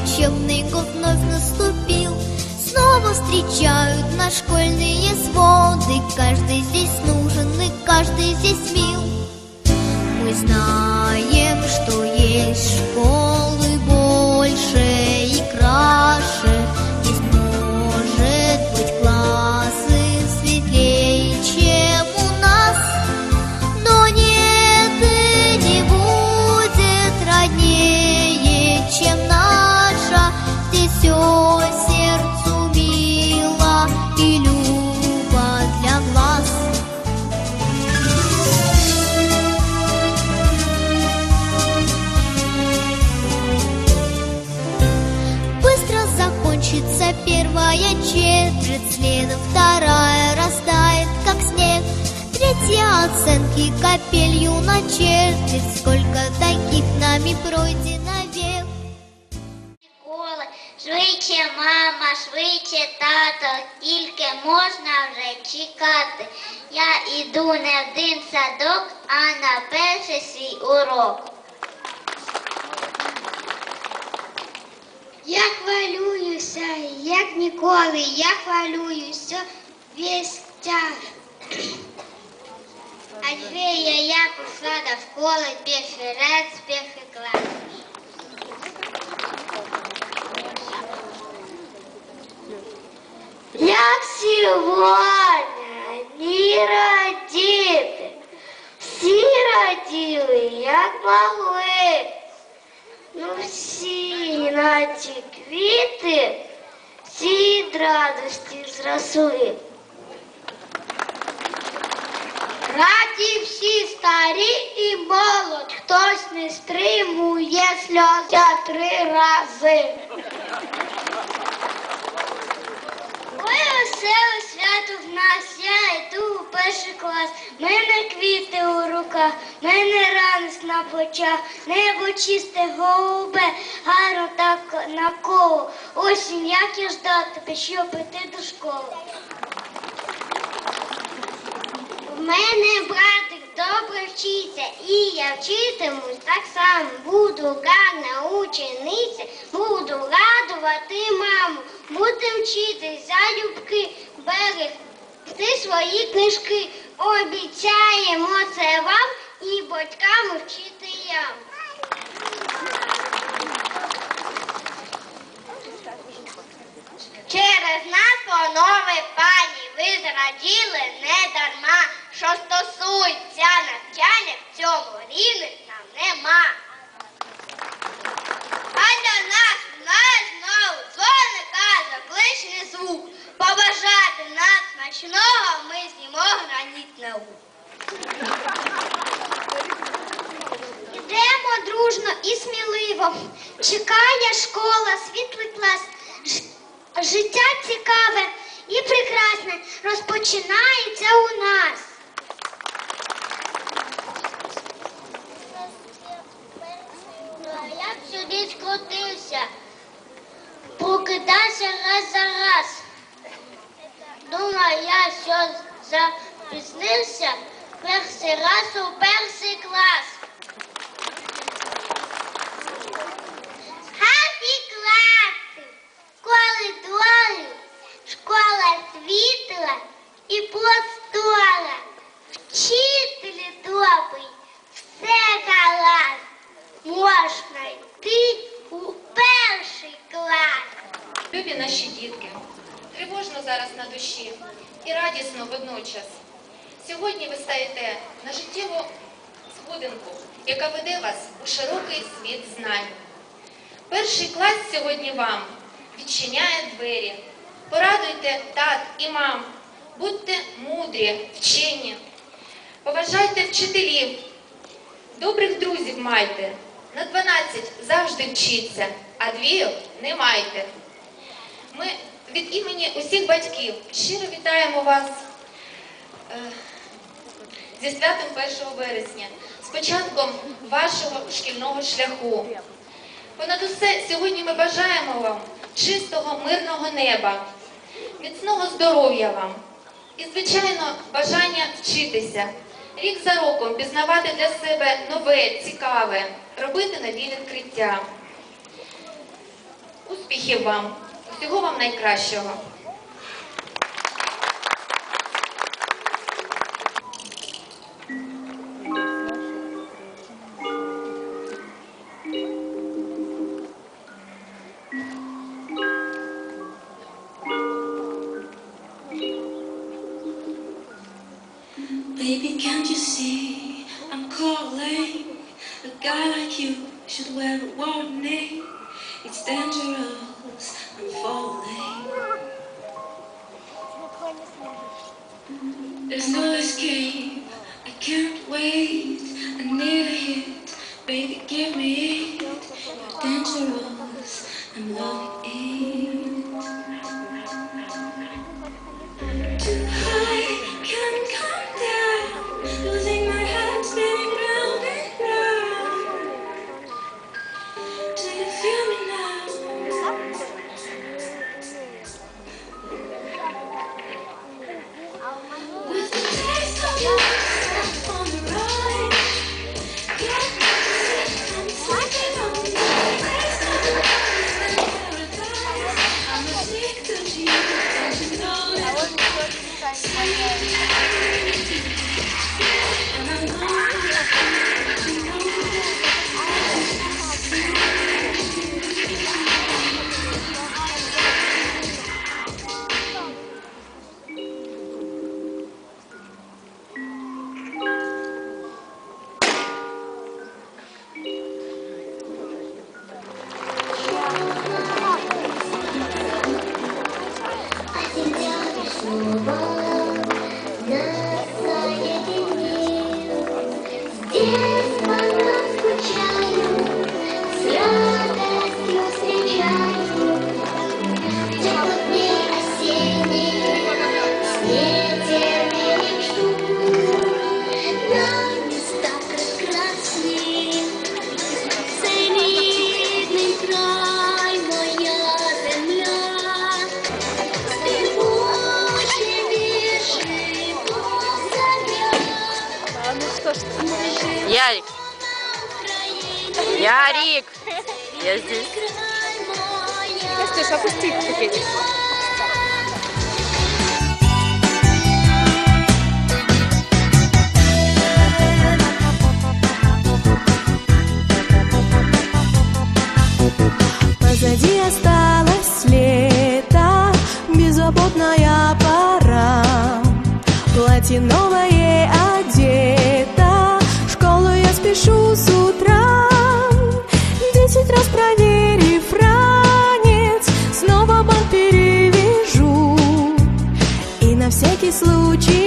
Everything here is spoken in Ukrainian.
учебный год вновь наступил Снова встречают нас школьные своды Каждый здесь нужен и каждый здесь мил Мы знаем, четверть, следом вторая растает, как снег. Третья оценки капелью начертит, сколько таких нами пройдено век. Школи, швидше мама, швидше тато, тільки можна вже чекати. Я іду не в один садок, а на перший свій урок. Я хвилююся, як ніколи, я хвилююся весь час. Адже я як ушла до школи, перший раз, перший клас. Як сьогодні ні радіти, всі раділи, як могли. Ну всі, наче квіти, всі від радості зросли. Раді всі старі і молодь, хтось не стримує сльози три рази. Ой, веселе свято в нас, я йду у перший клас. Мене квіти у руках, мене ранець на плечах, небо чисте голубе, гарно так навколо. Осінь, як я ждав тебе, щоб іти до школи. В мене братик добре вчиться, і я вчитимусь так само. Буду гарна учениця, буду радувати маму, будем вчитись залюбки, берегти свої книжки. Обіцяємо це вам і батькам і вчителям. Через нас, панове пані, ви зраділи не дарма, що стосується навчання в цьому рівних нам нема. Нам ми з'їмо гранітне лук. Ідемо дружно і сміливо. Чекає школа, світлий клас. Життя цікаве і прекрасне розпочинається у нас. Як сюди скрутився, прокидався раз за раз. Я що запізнився перший раз у перший клас. Хаті класи, коридори, школа світла і простора. Вчителі добрий, все гаразд, можна йти у перший клас. Любі наші дітки, тривожно зараз на душі і радісно водночас. Сьогодні ви стаєте на життєву сходинку, яка веде вас у широкий світ знань. Перший клас сьогодні вам відчиняє двері. Порадуйте тат і мам, будьте мудрі, вчені, поважайте вчителів, добрих друзів майте. На 12 завжди вчіться, а двійок не майте. Ми від імені усіх батьків щиро вітаємо вас е, зі святом 1 вересня, з початком вашого шкільного шляху. Понад усе сьогодні ми бажаємо вам чистого, мирного неба, міцного здоров'я вам і, звичайно, бажання вчитися, рік за роком пізнавати для себе нове, цікаве, робити нові відкриття. Успіхів вам! Вам найкращого. Baby, can't you see I'm calling? A guy like you should wear a warning. It's dangerous. There's no escape. I can't wait. I need a hit. guys. Ярик! Я здесь. Я опусти пакетик. Позади осталось лето, беззаботная пора, платиновая случай.